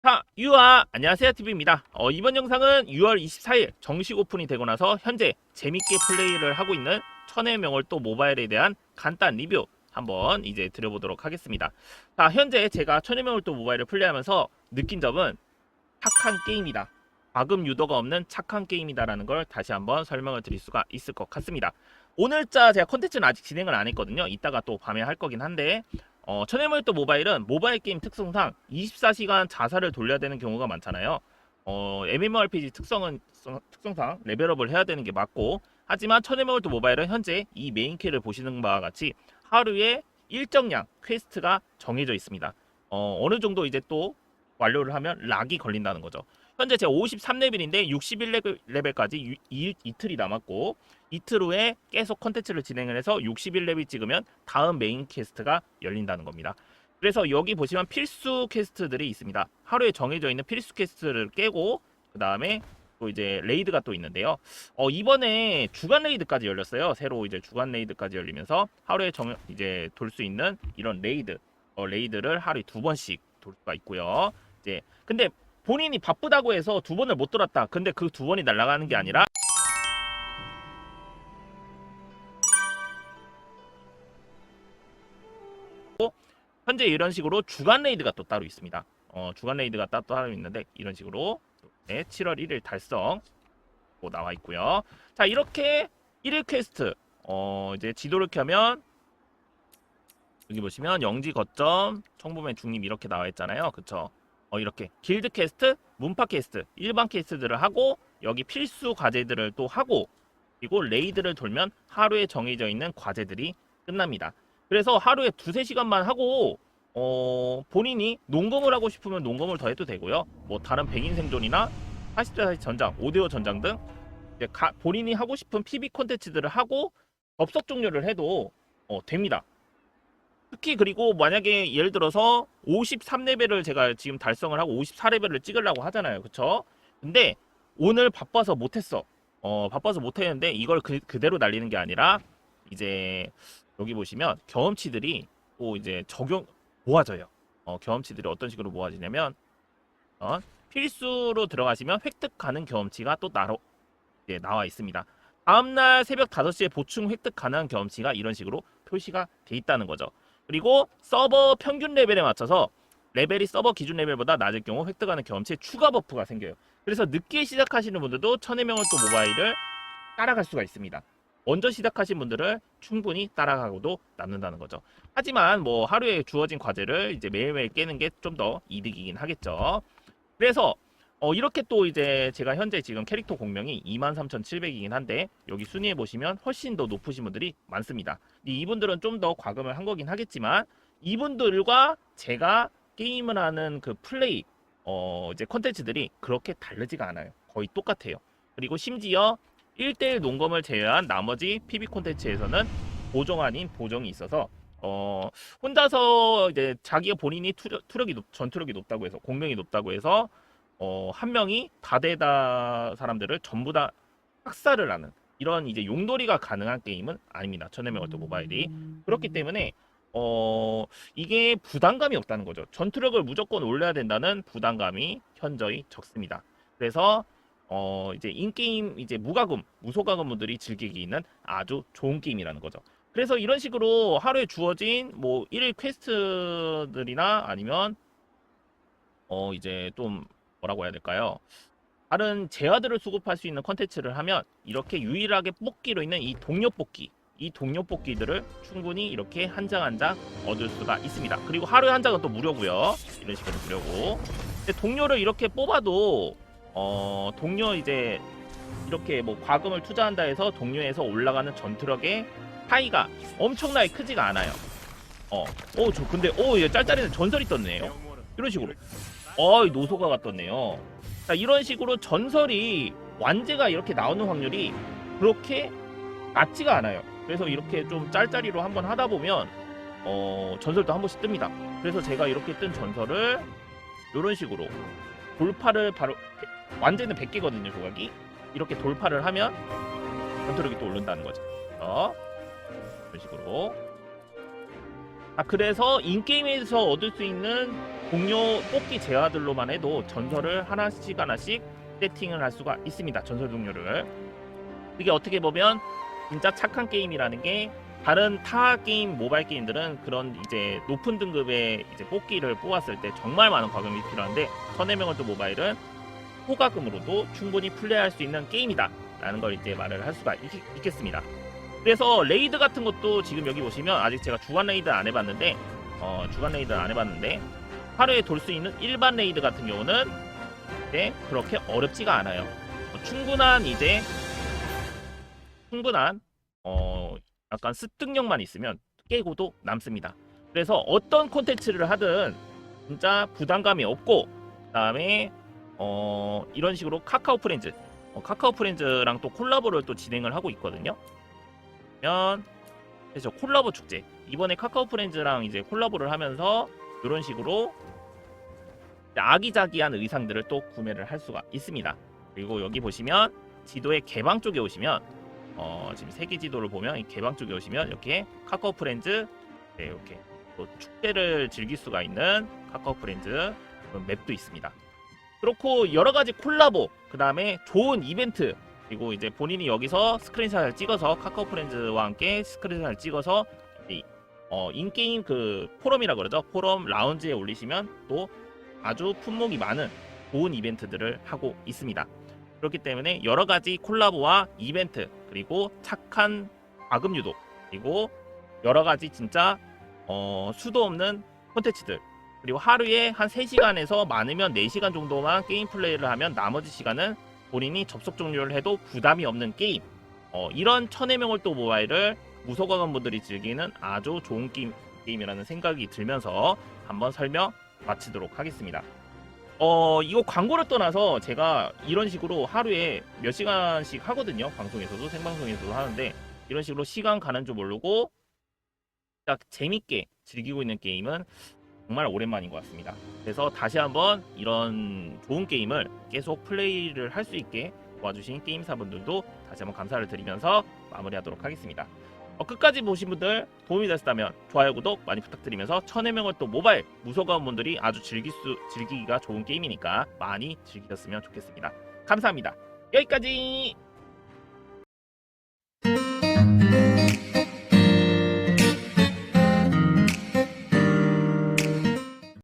자, 유아 안녕하세요 TV입니다. 어, 이번 영상은 6월 24일 정식 오픈이 되고 나서 현재 재밌게 플레이를 하고 있는 천의 명월도 모바일에 대한 간단 리뷰 한번 이제 드려보도록 하겠습니다. 자, 현재 제가 천의 명월도 모바일을 플레이하면서 느낀 점은 착한 게임이다. 과금 유도가 없는 착한 게임이다라는 걸 다시 한번 설명을 드릴 수가 있을 것 같습니다. 오늘자 제가 컨텐츠는 아직 진행을 안 했거든요. 이따가 또 밤에 할 거긴 한데 어, 천혜물도 모바일은 모바일 게임 특성상 24시간 자사를 돌려야 되는 경우가 많잖아요. 어, MMORPG 특성은 특성상 레벨업을 해야 되는 게 맞고 하지만 천혜물도 모바일은 현재 이 메인캐를 보시는 바와 같이 하루에 일정량 퀘스트가 정해져 있습니다. 어, 어느 정도 이제 또 완료를 하면 락이 걸린다는 거죠. 현재 제가 53레벨인데 61레벨까지 이, 이 틀이 남았고 이틀 후에 계속 컨텐츠를 진행을 해서 61레벨 찍으면 다음 메인 퀘스트가 열린다는 겁니다. 그래서 여기 보시면 필수 퀘스트들이 있습니다. 하루에 정해져 있는 필수 퀘스트를 깨고 그 다음에 또 이제 레이드가 또 있는데요. 어, 이번에 주간 레이드까지 열렸어요. 새로 이제 주간 레이드까지 열리면서 하루에 정 이제 돌 수 있는 이런 레이드 어, 레이드를 하루에 두 번씩 돌 수가 있고요. 이제 근데 본인이 바쁘다고 해서 두 번을 못 돌았다. 근데 그 두 번이 날아가는 게 아니라 현재 이런 식으로 주간 레이드가 또 따로 있습니다. 어, 주간 레이드가 따- 따로 있는데 이런 식으로 네, 7월 1일 달성 또 나와 있고요. 자 이렇게 1일 퀘스트 어, 이제 지도를 켜면 여기 보시면 영지 거점 청부맨 중립 이렇게 나와 있잖아요. 그쵸? 어, 이렇게 길드 퀘스트, 문파 퀘스트, 일반 퀘스트들을 하고 여기 필수 과제들을 또 하고 그리고 레이드를 돌면 하루에 정해져 있는 과제들이 끝납니다. 그래서 하루에 두세 시간만 하고 어, 본인이 농검을 하고 싶으면 농검을 더 해도 되고요. 뭐 다른 백인 생존이나 40대 40 전장, 5대5 전장 등 가- 본인이 하고 싶은 PB 콘텐츠들을 하고 접속 종료를 해도 어, 됩니다. 특히 그리고 만약에 예를 들어서 53레벨을 제가 지금 달성을 하고 54레벨을 찍으려고 하잖아요. 그쵸? 근데 오늘 바빠서 못했어. 어, 바빠서 못했는데 이걸 그, 그대로 날리는 게 아니라 이제 여기 보시면 경험치들이 또 이제 적용 모아져요. 어, 경험치들이 어떤 식으로 모아지냐면 어, 필수로 들어가시면 획득하는 경험치가 또 나로 이제 나와 있습니다. 다음날 새벽 5시에 보충 획득 가능한 경험치가 이런 식으로 표시가 돼 있다는 거죠. 그리고 서버 평균 레벨에 맞춰서 레벨이 서버 기준 레벨보다 낮을 경우 획득하는 경험치에 추가 버프가 생겨요. 그래서 늦게 시작하시는 분들도 천의 명을 또 모바일을 따라갈 수가 있습니다. 먼저 시작하신 분들을 충분히 따라가고도 남는다는 거죠. 하지만 뭐 하루에 주어진 과제를 이제 매일매일 깨는 게 좀 더 이득이긴 하겠죠. 그래서 어 이렇게 또 이제 제가 현재 지금 캐릭터 공명이 23,700이긴 한데 여기 순위에 보시면 훨씬 더 높으신 분들이 많습니다. 이 이분들은 좀 더 과금을 한 거긴 하겠지만 이분들과 제가 게임을 하는 그 플레이 어 이제 컨텐츠들이 그렇게 다르지가 않아요. 거의 똑같아요. 그리고 심지어 1대1 농검을 제외한 나머지 PB 콘텐츠에서는 보정 아닌 보정이 있어서 어 혼자서 이제 자기가 본인이 투력, 투력이 높, 전투력이 높다고 해서 공명이 높다고 해서 어 한 명이 다대다 사람들을 전부 다 학살을 하는 이런 이제 용돌이가 가능한 게임은 아닙니다. 천해명 월드 모바일이 그렇기 때문에 어 이게 부담감이 없다는 거죠. 전투력을 무조건 올려야 된다는 부담감이 현저히 적습니다. 그래서 어 이제 인게임 이제 무과금 무소과금 분들이 즐기기는 아주 좋은 게임이라는 거죠. 그래서 이런 식으로 하루에 주어진 뭐 1일 퀘스트들이나 아니면 어 이제 좀 뭐라고 해야 될까요? 다른 재화들을 수급할 수 있는 컨텐츠를 하면 이렇게 유일하게 뽑기로 있는 이 동료 뽑기 이 동료 뽑기들을 충분히 이렇게 한 장 한 장 얻을 수가 있습니다. 그리고 하루에 한 장은 또 무료고요. 이런 식으로 무료고. 동료를 이렇게 뽑아도 어 동료 이제 이렇게 뭐 과금을 투자한다 해서 동료에서 올라가는 전투력의 차이가 엄청나게 크지가 않아요. 어, 어, 저 근데 어, 얘 짤짤이는 전설이 떴네요. 이런 식으로. 어, 이 노소가가 떴네요. 자, 이런 식으로 전설이 완제가 이렇게 나오는 확률이 그렇게 낮지가 않아요. 그래서 이렇게 좀 짤짤이로 한번 하다 보면 어, 전설도 한 번씩 뜹니다. 그래서 제가 이렇게 뜬 전설을 이런 식으로 돌파를 바로 완제는 100개거든요, 조각이. 이렇게 돌파를 하면 전투력이 또 오른다는 거죠. 어? 이런 식으로. 아, 그래서 인게임에서 얻을 수 있는 동료 뽑기 제화들로만 해도 전설을 하나씩 하나씩 세팅을 할 수가 있습니다. 전설 동료를. 이게 어떻게 보면 진짜 착한 게임이라는 게 다른 타 게임 모바일 게임들은 그런 이제 높은 등급의 이제 뽑기를 뽑았을 때 정말 많은 과금이 필요한데 천해명월도 모바일은 호가금으로도 충분히 플레이할 수 있는 게임이다 라는 걸 이제 말을 할 수가 있, 있겠습니다 그래서 레이드 같은 것도 지금 여기 보시면 아직 제가 주간 레이드 안 해봤는데 어, 주간 레이드 안 해봤는데 하루에 돌 수 있는 일반 레이드 같은 경우는 이제 그렇게 어렵지가 않아요 어, 충분한 이제 충분한 어 약간 습득력만 있으면 깨고도 남습니다. 그래서 어떤 콘텐츠를 하든 진짜 부담감이 없고 그다음에 어 이런 식으로 카카오 프렌즈 어, 카카오 프렌즈랑 또 콜라보를 또 진행을 하고 있거든요. 그러면 그래서 콜라보 축제 이번에 카카오 프렌즈랑 이제 콜라보를 하면서 이런 식으로 아기자기한 의상들을 또 구매를 할 수가 있습니다. 그리고 여기 보시면 지도의 개방 쪽에 오시면 어, 지금 세계 지도를 보면 이 개방 쪽에 오시면 이렇게 카카오 프렌즈 네, 이렇게 또 축제를 즐길 수가 있는 카카오 프렌즈 맵도 있습니다. 그렇고 여러 가지 콜라보 그 다음에 좋은 이벤트 그리고 이제 본인이 여기서 스크린샷을 찍어서 카카오 프렌즈와 함께 스크린샷을 찍어서 이, 어, 인게임 그 포럼이라 그러죠 포럼 라운지에 올리시면 또 아주 품목이 많은 좋은 이벤트들을 하고 있습니다. 그렇기 때문에 여러 가지 콜라보와 이벤트 그리고 착한 과금 유도 그리고 여러 가지 진짜 어, 수도 없는 콘텐츠들 그리고 하루에 한 3시간에서 많으면 4시간 정도만 게임 플레이를 하면 나머지 시간은 본인이 접속 종료를 해도 부담이 없는 게임 어, 이런 천의 명월도 모바일을 무소과금 분들이 즐기는 아주 좋은 게임, 게임 이라는 생각이 들면서 한번 설명 마치도록 하겠습니다. 어 이거 광고를 떠나서 제가 이런 식으로 하루에 몇 시간씩 하거든요. 방송에서도 생방송에서도 하는데 이런 식으로 시간 가는 줄 모르고 딱 재밌게 즐기고 있는 게임은 정말 오랜만인 것 같습니다. 그래서 다시 한번 이런 좋은 게임을 계속 플레이를 할 수 있게 도와주신 게임사분들도 다시 한번 감사를 드리면서 마무리하도록 하겠습니다 어, 끝까지 보신 분들 도움이 되셨다면 좋아요 구독 많이 부탁드리면서 천의 명을 또 모바일 무소가운 분들이 아주 즐길 수 즐기기가 좋은 게임이니까 많이 즐기셨으면 좋겠습니다. 감사합니다. 여기까지.